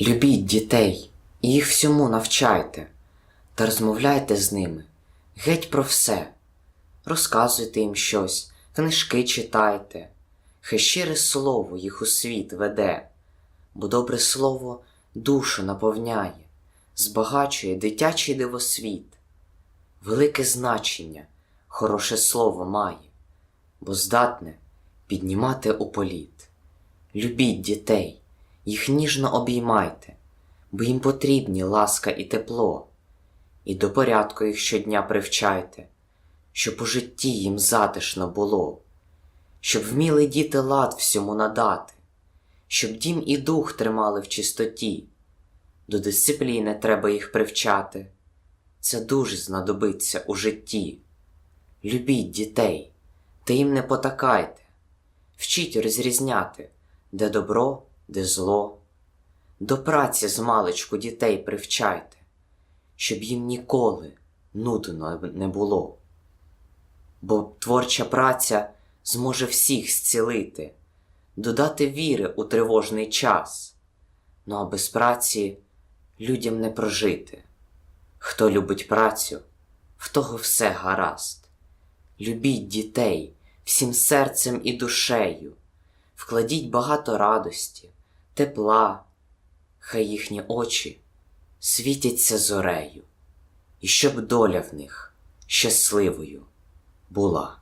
Любіть дітей і їх всьому навчайте, та розмовляйте з ними геть про все. Розказуйте їм щось, книжки читайте, хай щире слово їх у світ веде, бо добре слово душу наповняє, збагачує дитячий дивосвіт. Велике значення хороше слово має, бо здатне піднімати у політ. Любіть дітей, їх ніжно обіймайте, бо їм потрібні ласка і тепло, і до порядку їх щодня привчайте, щоб у житті їм затишно було, щоб вміли діти лад всьому надати, щоб дім і дух тримали в чистоті, до дисципліни треба їх привчати. Це дуже знадобиться у житті. Любіть дітей, та їм не потакайте, вчіть розрізняти, де добро, де зло. До праці з маличку дітей привчайте, щоб їм ніколи нудно не було. Бо творча праця зможе всіх зцілити, додати віри у тривожний час. Ну а без праці людям не прожити. Хто любить працю, в того все гаразд. Любіть дітей всім серцем і душею, вкладіть багато радості, тепла, хай їхні очі світяться зорею, і щоб доля в них щасливою була.